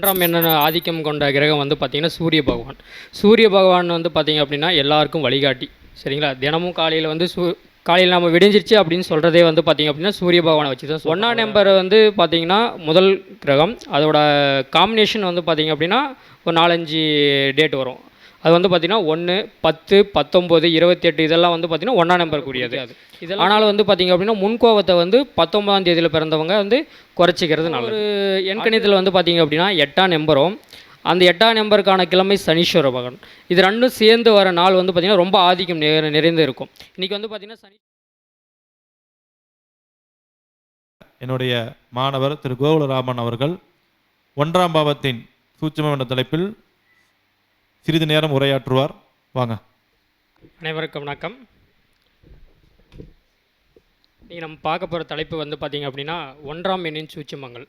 ஒன்றாம் எண்ண ஆதிக்கம் கொண்ட கிரகம் வந்து பார்த்திங்கன்னா சூரிய பகவான். சூரிய பகவான் வந்து பார்த்திங்க அப்படின்னா எல்லாருக்கும் வழிகாட்டி. சரிங்களா? தினமும் காலையில் வந்து சூ காலையில் நம்ம விடிஞ்சிருச்சு அப்படின்னு சொல்கிறதே வந்து பார்த்திங்க அப்படின்னா சூரிய பகவானை வச்சு தான் ஒன்றாம் நம்பர் வந்து பார்த்திங்கன்னா முதல் கிரகம். அதோட காம்பினேஷன் வந்து பார்த்திங்க அப்படின்னா ஒரு நாலஞ்சு டேட் வரும். அது வந்து பார்த்திங்கன்னா ஒன்று பத்து பத்தொம்போது இருபத்தெட்டு இதெல்லாம் வந்து பார்த்திங்கன்னா ஒன்றாம் நம்பர் கூடியது. அது இதெல்லாம் ஆனாலும் வந்து பார்த்திங்க அப்படின்னா முன்கோவத்தை வந்து பத்தொன்பதாம் தேதியில் பிறந்தவங்க வந்து குறைச்சிக்கிறது நல்லது. ஒரு எண்கணிதத்தில் வந்து பார்த்திங்க அப்படின்னா எட்டாம் நம்பரும் அந்த எட்டாம் நம்பருக்கான கிழமை சனீஸ்வர பகவான். இது ரெண்டும் சேர்ந்து வர நாள் வந்து பார்த்திங்கன்னா ரொம்ப ஆதிக்கம் நிறை- நிறைந்து இருக்கும். இன்றைக்கி வந்து பார்த்திங்கன்னா சனி என்னுடைய மாணவர் திரு கோகுலராமன் அவர்கள் ஒன்றாம் பாவத்தின் சூட்சுமம் என்ற தலைப்பில் சிறிது நேரம் உரையாற்றுவார். வாங்க. அனைவருக்கும் வணக்கம். நீங்கள் நம்ம பார்க்க போகிற தலைப்பு வந்து பார்த்திங்க அப்படின்னா ஒன்றாம் எண்ணின் சூட்சுமங்கள்.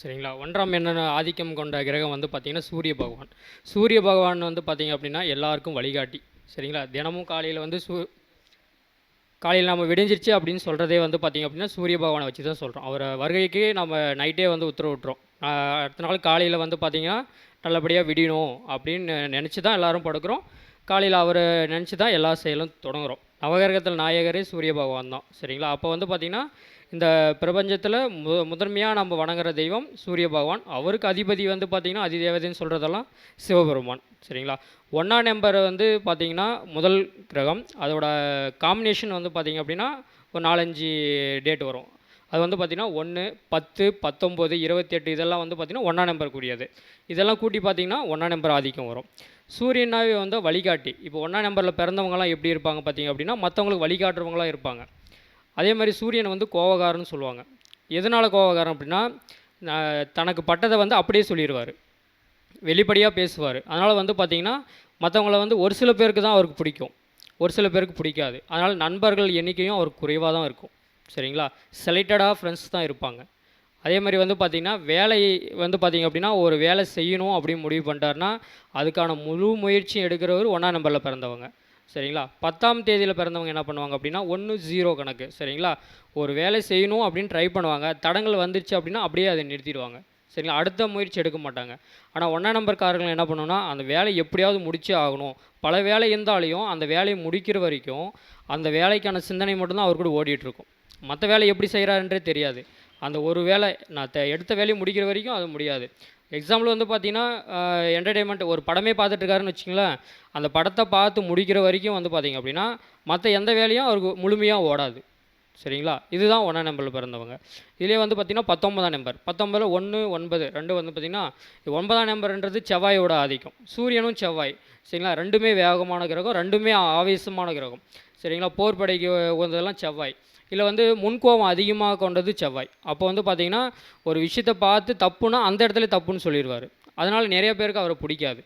சரிங்களா? ஒன்றாம் எண்ண ஆதிக்கம் கொண்ட கிரகம் வந்து பார்த்திங்கன்னா சூரிய பகவான். சூரிய பகவான் வந்து பார்த்திங்க அப்படின்னா எல்லாருக்கும் வழிகாட்டி. சரிங்களா? தினமும் காலையில் வந்து சூ காலையில் நம்ம விடிஞ்சிருச்சு அப்படின்னு சொல்கிறதே வந்து பார்த்திங்க அப்படின்னா சூரிய பகவானை வச்சு தான் சொல்கிறோம் அவரை வருகைக்கு நம்ம நைட்டே வந்து உத்தரவு விட்டுறோம் அடுத்த நாள் காலையில் வந்து பார்த்திங்கன்னா நல்லபடியாக விடியணும் அப்படின்னு நினச்சி தான் எல்லோரும் படுக்கிறோம். காலையில் அவரை நினச்சி தான் எல்லா செயலும் தொடங்குறோம். நவகிரகத்தில் நாயகரே சூரிய பகவான் தான். சரிங்களா? அப்போ வந்து பார்த்திங்கன்னா இந்த பிரபஞ்சத்தில் மு முதன்மையாக நம்ம வணங்குற தெய்வம் சூரிய பகவான். அவருக்கு அதிபதி வந்து பார்த்திங்கன்னா அதிதேவதைன்னு சொல்கிறதெல்லாம் சிவபெருமான். சரிங்களா? ஒன்றாம் நம்பர் வந்து பார்த்திங்கன்னா முதல் கிரகம். அதோட காம்பினேஷன் வந்து பார்த்திங்க அப்படின்னா ஒரு நாலஞ்சு டேட் வரும். அது வந்து பார்த்திங்கன்னா ஒன்று பத்து பத்தொம்போது இருபத்தெட்டு இதெல்லாம் வந்து பார்த்திங்கன்னா ஒன்றாம் நம்பர் கூடியது. இதெல்லாம் கூட்டி பார்த்திங்கன்னா ஒன்றாம் நம்பர் ஆதிக்கம் வரும். சூரியனாவே வந்து வழிகாட்டி. இப்போ ஒன்றாம் நம்பரில் பிறந்தவங்கலாம் எப்படி இருப்பாங்க பார்த்திங்க அப்படின்னா மற்றவங்களுக்கு வழிகாட்டுறவங்களாம் இருப்பாங்க. அதே மாதிரி சூரியன் வந்து கோவகாரன்னு சொல்லுவாங்க. எதனால் கோவகாரம் அப்படின்னா தனக்கு பட்டதை வந்து அப்படியே சொல்லிடுவார் வெளிப்படையாக பேசுவார். அதனால் வந்து பார்த்திங்கன்னா மற்றவங்கள வந்து ஒரு சில பேருக்கு தான் அவருக்கு பிடிக்கும். ஒரு சில பேருக்கு பிடிக்காது. அதனால் நண்பர்கள் எண்ணிக்கையும் அவருக்கு குறைவாக தான் இருக்கும். சரிங்களா? செலக்டடாக ஃப்ரெண்ட்ஸ் தான் இருப்பாங்க. அதே மாதிரி வந்து பார்த்திங்கன்னா வேலை வந்து பார்த்திங்க அப்படின்னா ஒரு வேலை செய்யணும் அப்படின்னு முடிவு பண்ணிட்டாருன்னா அதுக்கான முழு முயற்சியும் எடுக்கிறவர் ஒன்றாம் நம்பரில் பிறந்தவங்க. சரிங்களா? பத்தாம் தேதியில் பிறந்தவங்க என்ன பண்ணுவாங்க அப்படின்னா ஒன்று ஜீரோ கணக்கு. சரிங்களா? ஒரு வேலை செய்யணும் அப்படின்னு ட்ரை பண்ணுவாங்க. தடங்கள் வந்துருச்சு அப்படின்னா அப்படியே அதை நிறுத்திடுவாங்க. சரிங்களா? அடுத்த முயற்சி எடுக்க மாட்டாங்க. ஆனால் ஒன்றாம் நம்பர்காரர்கள் என்ன பண்ணுன்னா அந்த வேலை எப்படியாவது முடிச்சே ஆகணும். பல வேலை இருந்தாலையும் அந்த வேலையை முடிக்கிற வரைக்கும் அந்த வேலைக்கான சிந்தனை மட்டும்தான் அவர் கூட ஓடிட்டுருக்கும் மற்ற வேலை எப்படி செய்கிறாருன்றே தெரியாது. அந்த ஒரு வேலை நான் த- எடுத்த வேலையை முடிக்கிற வரைக்கும் அது முடியாது. எக்ஸாம்பிள் வந்து பார்த்தீங்கன்னா என்டர்டெயின்மெண்ட் ஒரு படமே பார்த்துட்ருக்காருன்னு வச்சுங்களேன் அந்த படத்தை பார்த்து முடிக்கிற வரைக்கும் வந்து பார்த்திங்க அப்படின்னா மற்ற எந்த வேலையும் அவருக்கு முழுமையாக ஓடாது. சரிங்களா? இதுதான் ஒன்றாம் நம்பரில் பிறந்தவங்க. இதிலே வந்து பார்த்திங்கன்னா பத்தொன்பதாம் நம்பர் பத்தொன்பதில் ஒன்று ஒன்பது. ரெண்டு வந்து பார்த்திங்கன்னா ஒன்பதாம் நம்பர்ன்றது செவ்வாயோட ஆதிக்கம். சூரியனும் செவ்வாய். சரிங்களா? ரெண்டுமே வேகமான கிரகம் ரெண்டுமே ஆவேசமான கிரகம். சரிங்களா? போர் படைக்கு உகந்ததெல்லாம் செவ்வாய். இதில் வந்து முன்கோபம் அதிகமாக கொண்டது செவ்வாய். அப்போ வந்து பார்த்திங்கன்னா ஒரு விஷயத்தை பார்த்து தப்புனா அந்த இடத்துல தப்புன்னு சொல்லிடுவார். அதனால் நிறைய பேருக்கு அவரை பிடிக்காது.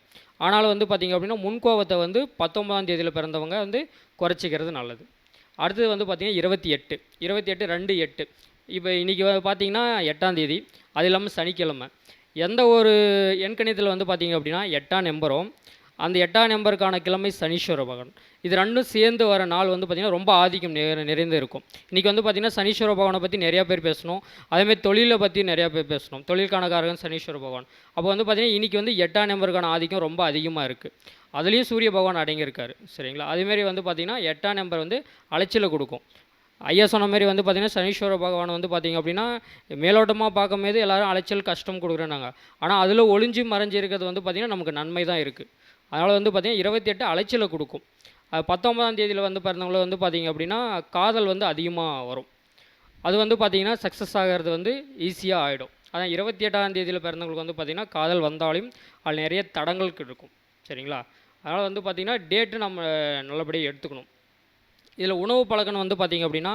ஆனாலும் வந்து பார்த்திங்க அப்படின்னா முன்கோபத்தை வந்து பத்தொன்பதாம் தேதியில் பிறந்தவங்க வந்து குறைச்சிக்கிறது நல்லது. அடுத்தது வந்து பார்த்திங்கன்னா இருபத்தி எட்டு. இருபத்தி எட்டு ரெண்டு எட்டு. இப்போ இன்றைக்கி பார்த்தீங்கன்னா எட்டாம் தேதி. அது இல்லாமல் சனிக்கிழமை. எந்த ஒரு எண்கணியத்தில் வந்து பார்த்திங்க அப்படின்னா எட்டாம் நம்பரும் அந்த எட்டாம் நம்பருக்கான கிழமை சனீஸ்வர பகவான். இது ரெண்டும் சேர்ந்து வர நாள் வந்து பார்த்திங்கன்னா ரொம்ப ஆதிக்கம் நிறை- நிறைந்து இருக்கும். இன்றைக்கி வந்து பார்த்திங்கன்னா சனீஸ்வர பகவானை பற்றி நிறையா பேர் பேசணும். அதேமாதிரி தொழிலை பற்றி நிறையா பேர் பேசணும். தொழிலுக்கான காரகன் சனீஸ்வர பகவான். அப்போ வந்து பார்த்திங்கன்னா இன்றைக்கி வந்து எட்டாம் நம்பருக்கான ஆதிக்கம் ரொம்ப அதிகமாக இருக்குது அதுலேயும் சூரிய பகவான் அடங்கியிருக்காரு சரிங்களா? அதேமாரி வந்து பார்த்திங்கன்னா எட்டாம் நம்பர் வந்து அலைச்சலை கொடுக்கும். ஐயா சொன்ன மாதிரி வந்து பார்த்திங்கன்னா சனீஸ்வர பகவான் வந்து பார்த்திங்க அப்படின்னா மேலோட்டமாக பார்க்கும்போது எல்லோரும் அலைச்சல் கஷ்டம் கொடுக்குறேன்னாங்க. ஆனால் அதில் ஒளிஞ்சு மறைஞ்சு இருக்கிறது வந்து பார்த்திங்கன்னா நமக்கு நன்மை தான் இருக்குது அதனால் வந்து பார்த்திங்கன்னா இருபத்தி எட்டு அலைச்சலை கொடுக்கும். அது பத்தொன்பதாம் தேதியில் வந்து பிறந்தவங்கள வந்து பார்த்திங்க அப்படின்னா காதல் வந்து அதிகமாக வரும். அது வந்து பார்த்திங்கன்னா சக்ஸஸ் ஆகிறது வந்து ஈஸியாக ஆகிடும் அதான் இருபத்தி எட்டாம் தேதியில் பிறந்தவங்களுக்கு வந்து பார்த்திங்கன்னா காதல் வந்தாலும் அதில் நிறைய தடங்கள் இருக்கும். சரிங்களா? அதனால் வந்து பார்த்திங்கன்னா டேட்டு நம்ம நல்லபடியாக எடுத்துக்கணும். இதில் உணவு பழக்கம் வந்து பார்த்திங்க அப்படின்னா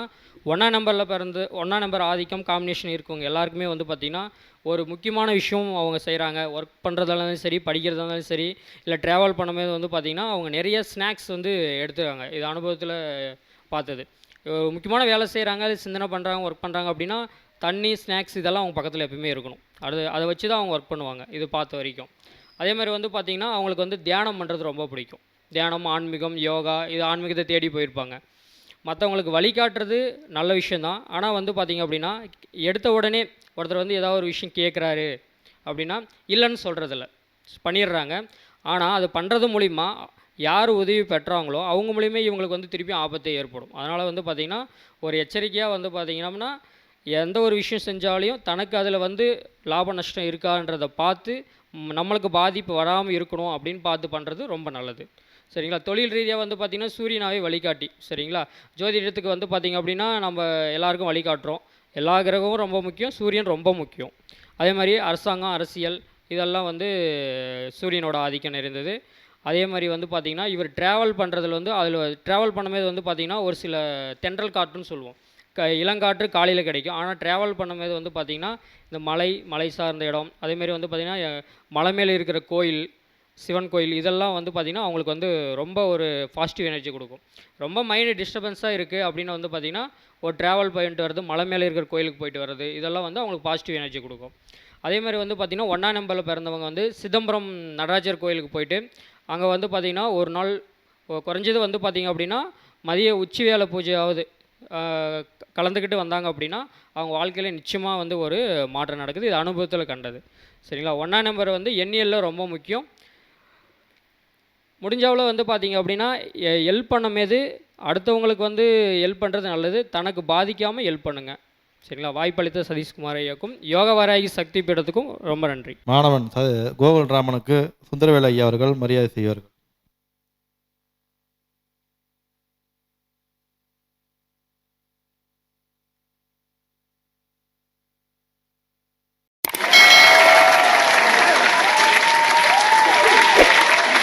ஒன்றாம் நம்பரில் பிறந்து ஒன்றாம் நம்பர் ஆதிக்கம் காம்பினேஷன் இருக்கவங்க எல்லாருக்குமே வந்து பார்த்திங்கன்னா ஒரு முக்கியமான விஷயம் அவங்க செய்கிறாங்க ஒர்க் பண்ணுறதாலும் சரி படிக்கிறதா இருந்தாலும் சரி இல்லை ட்ராவல் பண்ணும்போது வந்து பார்த்திங்கன்னா அவங்க நிறைய ஸ்நாக்ஸ் வந்து எடுத்துக்கிறாங்க. இது அனுபவத்தில் பார்த்தது. முக்கியமான வேலை செய்கிறாங்க அது சிந்தனை பண்ணுறாங்க ஒர்க் பண்ணுறாங்க அப்படின்னா தண்ணி ஸ்நாக்ஸ் இதெல்லாம் அவங்க பக்கத்தில் எப்பயுமே இருக்கணும். அது அதை வச்சு தான் அவங்க ஒர்க் பண்ணுவாங்க. இது பார்த்த வரைக்கும். அதே மாதிரி வந்து பார்த்திங்கன்னா அவங்களுக்கு வந்து தியானம் பண்ணுறது ரொம்ப பிடிக்கும். தியானம் ஆன்மீகம் யோகா இது ஆன்மீகத்தை தேடி போயிருப்பாங்க. மற்றவங்களுக்கு வழிகாட்டுறது நல்ல விஷயந்தான் ஆனால் வந்து பார்த்திங்க அப்படின்னா எடுத்த உடனே ஒருத்தர் வந்து ஏதாவது ஒரு விஷயம் கேட்குறாரு அப்படின்னா இல்லைன்னு சொல்கிறதில்ல பண்ணிடுறாங்க. ஆனால் அது பண்ணுறது மூலிமா யார் உதவி பெற்றாங்களோ அவங்க மூலியமே இவங்களுக்கு வந்து திருப்பி ஆபத்தை ஏற்படும். அதனால் வந்து பார்த்திங்கன்னா ஒரு எச்சரிக்கையாக வந்து பார்த்திங்கன்னா எந்த ஒரு விஷயம் செஞ்சாலையும் தனக்கு அதில் வந்து லாப நஷ்டம் இருக்கான்றதை பார்த்து நம்மளுக்கு பாதிப்பு வராமல் இருக்கணும் அப்படின்னு பார்த்து பண்ணுறது ரொம்ப நல்லது. சரிங்களா? தொழில் ரீதியாக வந்து பார்த்திங்கன்னா சூரியனாவே வழிகாட்டி. சரிங்களா? ஜோதிடத்துக்கு வந்து பார்த்திங்க அப்படின்னா நம்ம எல்லாருக்கும் வழிகாட்டுறோம். எல்லா கிரகமும் ரொம்ப முக்கியம் சூரியன் ரொம்ப முக்கியம். அதே மாதிரி அரசாங்கம் அரசியல் இதெல்லாம் வந்து சூரியனோட ஆதிக்கம் நிறைந்தது. அதே மாதிரி வந்து பார்த்திங்கன்னா இவர் ட்ராவல் பண்ணுறதுல வந்து அதில் ட்ராவல் பண்ணும்போது வந்து பார்த்திங்கன்னா ஒரு சில தென்றல் காற்றுன்னு சொல்லுவோம். க இளங்காற்று காலையில் கிடைக்கும். ஆனால் ட்ராவல் பண்ணும்போது வந்து பார்த்திங்கன்னா இந்த மலை மலை சார்ந்த இடம் அதேமாரி வந்து பார்த்திங்கன்னா மலை மேலே இருக்கிற கோயில் சிவன் கோயில் இதெல்லாம் வந்து பார்த்திங்கன்னா அவங்களுக்கு வந்து ரொம்ப ஒரு பாசிட்டிவ் எனர்ஜி கொடுக்கும். ரொம்ப மைண்டு டிஸ்டர்பன்ஸாக இருக்குது அப்படின்னு வந்து பார்த்திங்கன்னா ஒரு ட்ராவல் போயிட்டு வர்றது மலை மேலே இருக்கிற கோயிலுக்கு போயிட்டு வர்றது இதெல்லாம் வந்து அவங்களுக்கு பாசிட்டிவ் எனர்ஜி கொடுக்கும். அதே மாதிரி வந்து பார்த்திங்கன்னா ஒன்றாம் நம்பரில் பிறந்தவங்க வந்து சிதம்பரம் நடராஜர் கோயிலுக்கு போயிட்டு அங்கே வந்து பார்த்திங்கன்னா ஒரு நாள் குறைஞ்சது வந்து பார்த்திங்க அப்படின்னா மதிய உச்சி வேலை பூஜையாவது கலந்துக்கிட்டு வந்தாங்க அப்படின்னா அவங்க வாழ்க்கையில் நிச்சயமாக வந்து ஒரு மாற்றம் நடக்குது. இது அனுபவத்தில் கண்டது. சரிங்களா? ஒன்றா நம்பர் வந்து எண்ணியலில் ரொம்ப முக்கியம். முடிஞ்சவளோ வந்து பார்த்திங்க அப்படின்னா ஹெல்ப் பண்ணும்போது அடுத்தவங்களுக்கு வந்து ஹெல்ப் பண்ணுறது நல்லது. தனக்கு பாதிக்காமல் ஹெல்ப் பண்ணுங்கள் சரிங்களா? வாய்ப்பளித்த சதீஷ்குமார் ஐயாக்கும் யோக வாராகி சக்தி பீடத்துக்கும் ரொம்ப நன்றி. மாணவன் கோகுல் ராமனுக்கு சுந்தரவேல ஐயா அவர்கள் மரியாதை செய்வார்கள்.